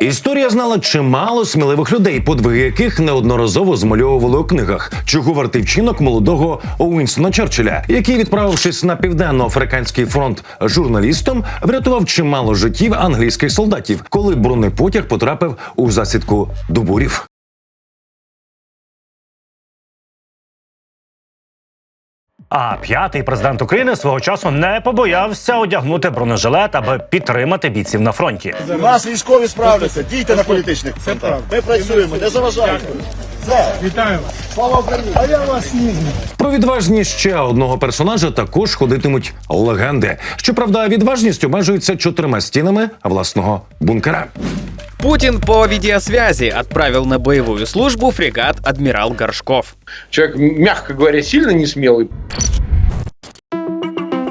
Історія знала чимало сміливих людей, подвиги яких неодноразово змальовували у книгах, чого вартий вчинок молодого Уінстона Черчилля, який, відправившись на південно-африканський фронт журналістом, врятував чимало життів англійських солдатів, коли бронепотяг потрапив у засідку до А п'ятий президент України свого часу не побоявся одягнути бронежилет, аби підтримати бійців на фронті. У нас військові справляться, дійте на політичних фронтах. Ми працюємо, не заважайте. Вітаю. Слава Україні! А я вас не Про відважність ще одного персонажа також ходитимуть легенди. Щоправда, відважність обмежується чотирма стінами власного бункера. Путин по видеосвязи отправил на боевую службу фрегат «Адмирал Горшков». Человек, мягко говоря, сильно не смелый.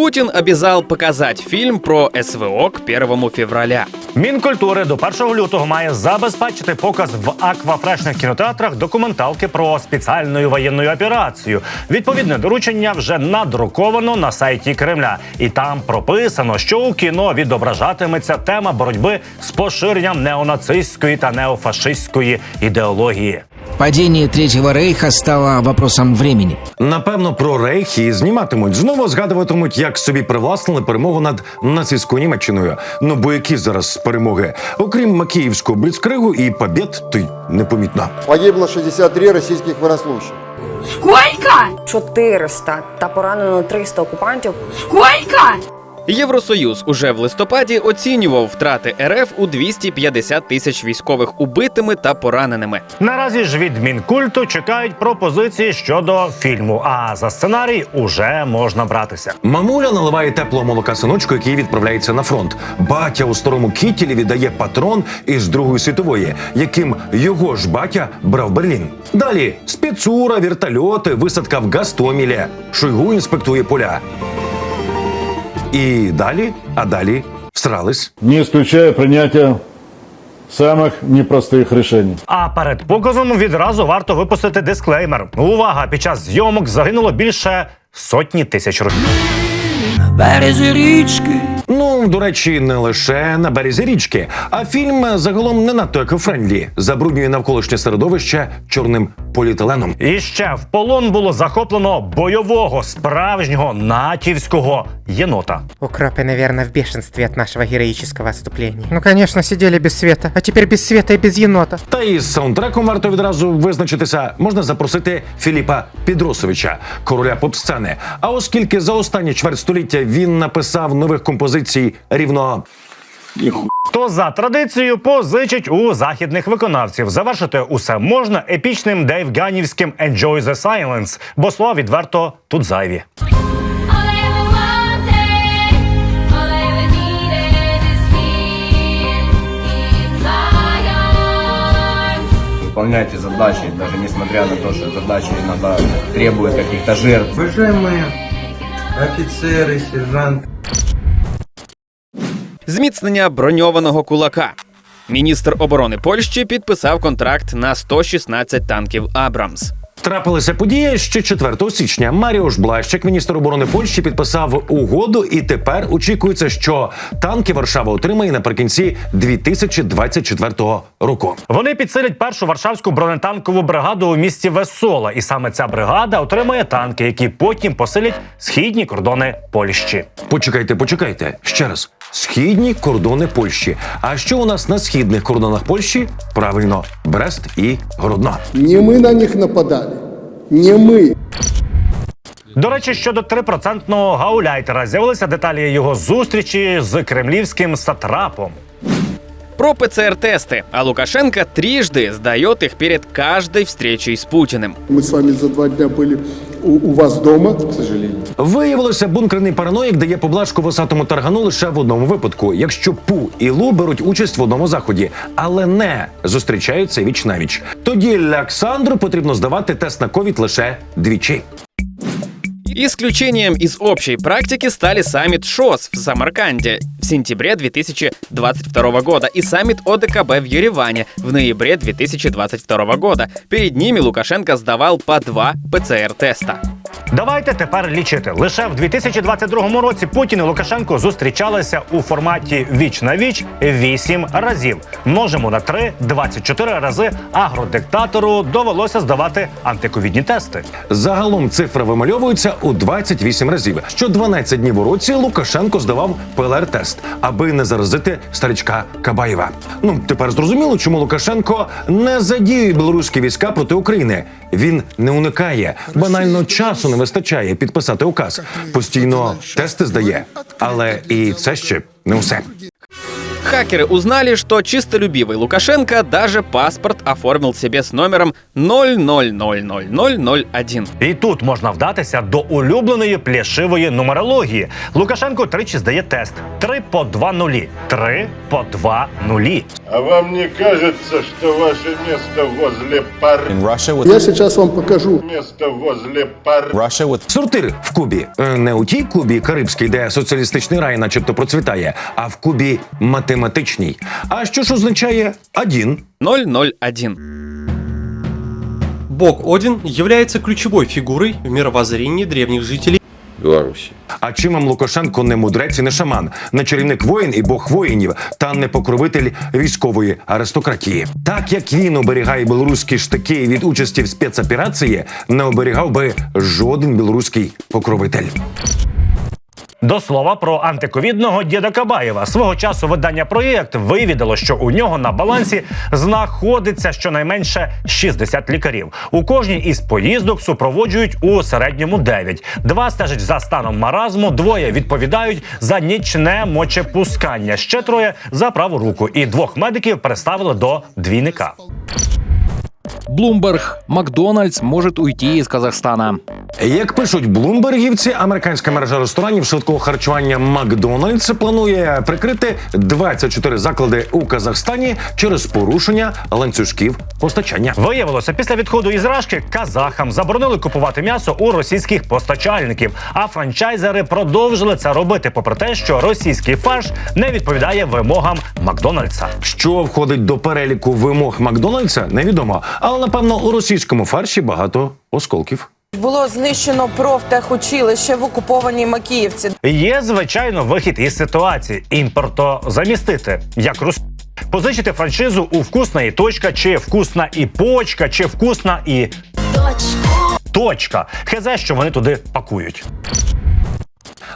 Путин обязал показать фильм про СВО к 1 февраля. Мінкультури до 1 лютого має забезпечити показ в аквафрешних кінотеатрах документалки про спеціальну воєнну операцію. Відповідне доручення вже надруковано на сайті Кремля, і там прописано, що у кіно відображатиметься тема боротьби з поширенням неонацистської та неофашистської ідеології. Падение Третьего Рейха стало вопросом времени. Напевно, про рейх і зніматимуть. Знову згадуватимуть, як собі привласнили перемогу над нацистською Німеччиною. Ну бо які зараз перемоги? Окрім Макіївського бліцкригу і побєд, то й непомітно. Погибло 63 российских военнослужащих. Сколько? 400 та поранено 300 окупантів. Сколько? Євросоюз уже в листопаді оцінював втрати РФ у 250 тисяч військових убитими та пораненими. Наразі ж від мінкульту чекають пропозиції щодо фільму. А за сценарій уже можна братися. Мамуля наливає теплого молока синочку, який відправляється на фронт. Батя у старому кітілі віддає патрон із Другої світової, яким його ж батя брав Берлін. Далі спецура, вертольоти, висадка в Гастомілі. Шойгу інспектує поля. І далі, а далі всрались. Не исключаю прийняття самих непростих рішень. А перед показом відразу варто випустити дисклеймер. Увага! Під час зйомок загинуло більше сотні тисяч років. Ну, до речі, не лише на березі річки, а фільм загалом не надто екофрендлі, забруднює навколишнє середовище чорним поліетиленом. І ще в полон було захоплено бойового справжнього натівського єнота. Укропы, наверное, в бешенстве от нашего героического отступления. Ну, конечно, сидели без света, а теперь без света и без енота. Та із саундтреком варто відразу визначитися. Можна запросити Філіпа Підросовича, короля поп-сцени. А оскільки за останні чверть століття він написав нових композицій рівно То за традицією позичить у західних виконавців. Завершити усе можна епічним Дейв Ганівським «Enjoy the Silence», бо слова відверто тут зайві. All I ever wanted, all I ever needed is here in my arms. Выполняйте задачи, даже несмотря на то, что задачи иногда требуют каких-то жертв. Уважаемые офицеры, сержанты, Зміцнення броньованого кулака. Міністр оборони Польщі підписав контракт на 116 танків Абрамс. Трапилася подія ще 4 січня. Маріуш Блащик, міністр оборони Польщі, підписав угоду, і тепер очікується, що танки Варшава отримає наприкінці 2024 року. Вони підсилять першу варшавську бронетанкову бригаду у місті Весола, і саме ця бригада отримає танки, які потім посилять східні кордони Польщі. Почекайте, почекайте ще раз. Східні кордони Польщі. А що у нас на східних кордонах Польщі? Правильно, Брест і Гродно. Не мы на них нападали Не мы. До речі, щодо 3% гауляйтера з'явилися деталі його зустрічі з кремлівським сатрапом. Про ПЦР-тесты, а Лукашенко трижды сдает их перед каждой встречей с Путиным. Мы с вами за два дня были у, у вас дома, к сожалению. Виявилося, бункерний параноїк дає поблажку висатому таргану лише в одному випадку, якщо Пу і Лу беруть участь в одному заході, але не зустрічаються віч навіч. Тоді Олександру потрібно здавати тест на ковід лише двічі. Исключением из общей практики стали саммит ШОС в Самарканде в сентябре 2022 года и саммит ОДКБ в Ереване в ноябре 2022 года. Перед ними Лукашенко сдавал по два ПЦР-теста. Давайте тепер лічити. Лише в 2022 році Путін і Лукашенко зустрічалися у форматі віч на віч 8 разів. Множимо на 3 – 24 рази агродиктатору довелося здавати антиковідні тести. Загалом цифра вимальовується у 28 разів. Що 12 днів у році Лукашенко здавав ПЛР-тест, аби не заразити старичка Кабаєва. Ну тепер зрозуміло, чому Лукашенко не задіює білоруські війська проти України. Він не уникає, банально часу не вистачає підписати указ. Постійно тести здає, але і це ще не усе. Хакеры узнали, что чистолюбивый Лукашенко даже паспорт оформил себе с номером 0000001. І тут можна вдатися до улюбленої плешивої нумерології. Лукашенко тричі здає тест: три по два нулі, три по два нулі. А вам не кажется, что ваше место возле пар... Я сейчас вам покажу. Место возле пар... Сортир в Кубі Е, не у тій Кубі Карибській, де соціалістичний рай, начебто, процвітає, а в Кубі математичній. А що ж означає один? 001. Бог Один является ключевой фигурой в мировоззрении древних жителей Беларуси. А чим вам Лукашенко не мудрець і не шаман, не чарівник воїн і бог воїнів, та не покровитель військової аристократії. Так як він оберігає білоруські штики від участі в спецоперації, не оберігав би жоден білоруський покровитель. До слова про антиковідного діда Кабаєва. Свого часу видання проєкт вивідало, що у нього на балансі знаходиться щонайменше 60 лікарів. У кожній із поїздок супроводжують у середньому 9. Два стежать за станом маразму, двоє відповідають за нічне мочепускання. Ще троє за праву руку. І двох медиків переставили до двійника. Блумберг. Макдональдс может уйти из Казахстана. Як пишуть блумбергівці, американська мережа ресторанів швидкого харчування Макдональдс планує прикрити 24 заклади у Казахстані через порушення ланцюжків постачання. Виявилося, після відходу із Рашки казахам заборонили купувати м'ясо у російських постачальників. А франчайзери продовжили це робити, попри те, що російський фарш не відповідає вимогам Макдональдса. Що входить до переліку вимог Макдональдса, невідомо. Але напевно у російському фарші багато осколків. Було знищено профтехучилище в окупованій Макіївці. Є звичайно вихід із ситуації імпортозамістити, як рус. Позичити франшизу у вкусна і точка, чи вкусна і почка, чи вкусна і точка. Хезе, що вони туди пакують.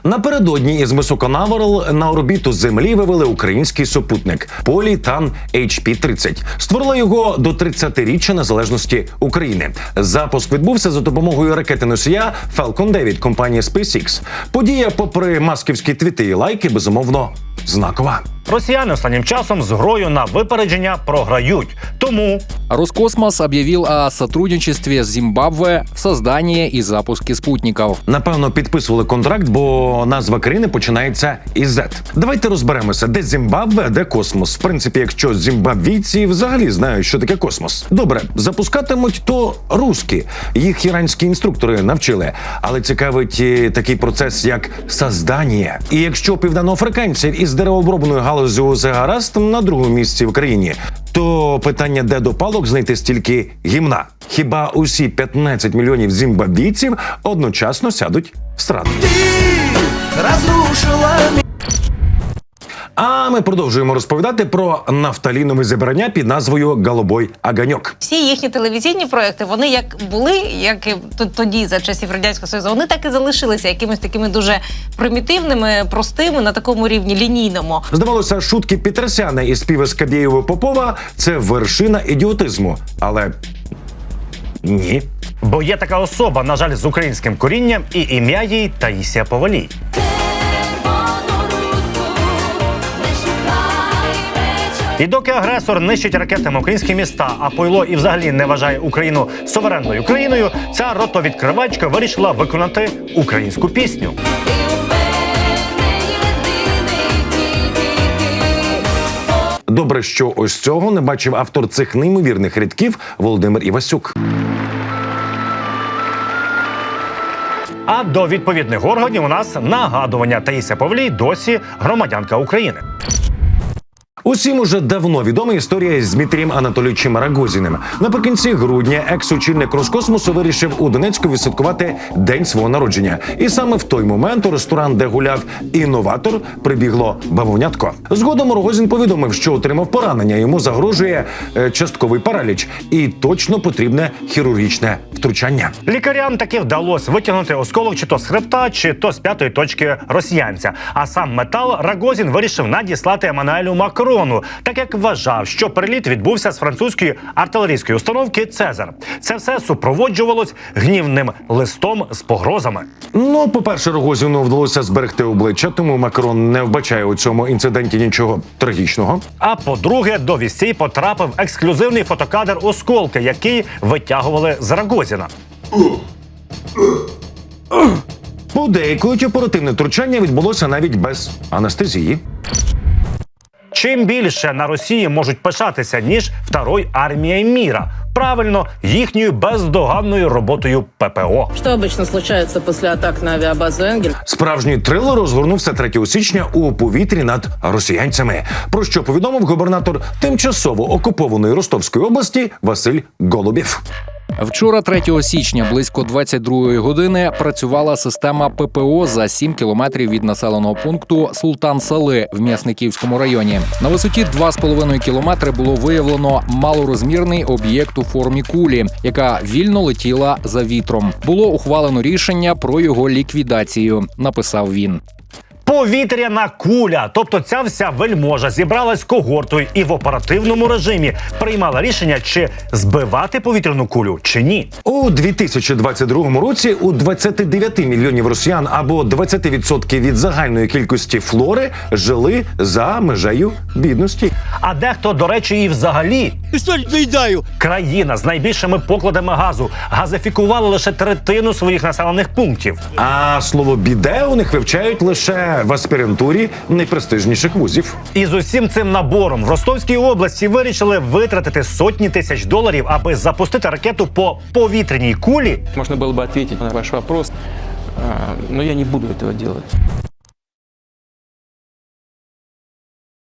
Напередодні із Месоконаверал на орбіту Землі вивели український супутник Політан HP-30. Створили його до 30-річчя незалежності України. Запуск відбувся за допомогою ракети носія Falcon 9 компанії SpaceX. Подія, попри масківські твіти і лайки, безумовно знакова. Росіяни останнім часом з грою на випередження програють. Тому Роскосмос объявил о сотрудничестве с Зимбабве в создании и запуске спутников. Напевно, підписували контракт, бо назва країни починається із Z. Давайте розберемося, де Зімбабве, а де космос. В принципі, якщо зімбабвійці взагалі знають, що таке космос. Добре, запускатимуть то русські. Їх іранські інструктори навчили. Але цікавить е, такий процес, як создання. І якщо південноафриканців із деревообробною галузю усе гаразд на другому місці в країні, то питання, де до палок знайти стільки гімна. Хіба усі 15 мільйонів зімбабійців одночасно сядуть в страну? А ми продовжуємо розповідати про нафталінове зібрання під назвою Голубой Аганьок. Всі їхні телевізійні проекти, вони як були, як і тоді за часів радянського союзу, вони так і залишилися якимись такими дуже примітивними, простими на такому рівні лінійному. Здавалося, шутки Петросяна і співи Скабєєва Попова це вершина ідіотизму. Але ні. Бо є така особа, на жаль, з українським корінням, і ім'я їй Таїсія Повалій. І доки агресор нищить ракетами українські міста, а пойло і взагалі не вважає Україну суверенною країною, ця ротовідкривачка вирішила виконати українську пісню. Добре, що ось цього не бачив автор цих неймовірних рядків Володимир Івасюк. А до відповідних органів у нас нагадування Таїся Павлій досі громадянка України. Усім уже давно відома історія з Дмитрієм Анатолійовичем Рагозіним. Наприкінці грудня екс-очільник Роскосмосу вирішив у Донецьку відсвяткувати день свого народження. І саме в той момент у ресторан, де гуляв інноватор, прибігло бавовнятко. Згодом Рогозін повідомив, що отримав поранення. Йому загрожує е, частковий параліч і точно потрібне хірургічне втручання. Лікарям таки вдалося витягнути осколок чи то з хребта, чи то з п'ятої точки росіянця. А сам метал Рагозін вирішив надіслати Еммануелю Макрону, так як вважав, що переліт відбувся з французької артилерійської установки Цезар. Це все супроводжувалось гнівним листом з погрозами. Ну, по-перше, Рогозіну вдалося зберегти обличчя, тому Макрон не вбачає у цьому інциденті нічого трагічного. А по-друге, до вістей потрапив ексклюзивний фотокадр осколки, який витягували з Рагозіна. Подейкують оперативне втручання відбулося навіть без анестезії. Чим більше на Росії можуть пишатися, ніж второй армія міра. Правильно, їхньою бездоганною роботою ППО. Что обычно случается после атак на авиабазу «Энгель»? Справжній трилер розгорнувся 3 січня у повітрі над росіянцями. Про що повідомив губернатор тимчасово окупованої Ростовської області Василь Голубєв. Вчора, 3 січня, близько 22 години, працювала система ППО за 7 кілометрів від населеного пункту Султан Сали в М'ясниківському районі. На висоті 2,5 кілометри було виявлено малорозмірний об'єкт у формі кулі, яка вільно летіла за вітром. Було ухвалено рішення про його ліквідацію. Написав він. Повітряна куля, тобто ця вся вельможа зібралась когортою і в оперативному режимі приймала рішення, чи збивати повітряну кулю, чи ні. У 2022 році у 29 мільйонів росіян або 20% від загальної кількості флори жили за межею бідності. А дехто, до речі, і взагалі країна з найбільшими покладами газу газифікувала лише третину своїх населених пунктів. А слово біде у них вивчають лише в аспірантурі найпрестижніших вузів. І з усім цим набором в Ростовській області вирішили витратити сотні тисяч доларів, аби запустити ракету по повітряній кулі. Можно было бы ответить на ваш вопрос, но я не буду этого делать.